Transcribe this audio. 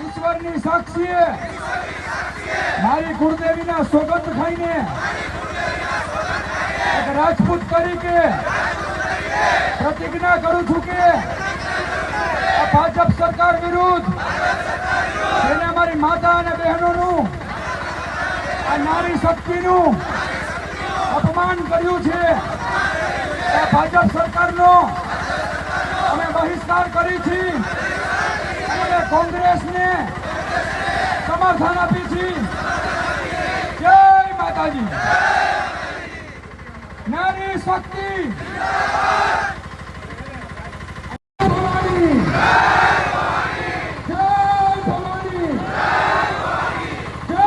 ઈશ્વરની સાક્ષીએ. મારી કુળદેવીના સોગંદ ખાઈને એક રાજપૂત તરીકે પ્રતિજ્ઞા કરું છું કે ભાજપ સરકાર વિરુદ્ધ એને અમારી માતા અને બહેનોનું, આ નારી શક્તિનું અપમાન કર્યું છે ભાજપ સરકારનો અમે બહિષ્કાર કરી છીએ કોંગ્રેસને સમર્થન આપી છે. જય માતાજી. નારી શક્તિ. ભવાની. જય ભવાની. જય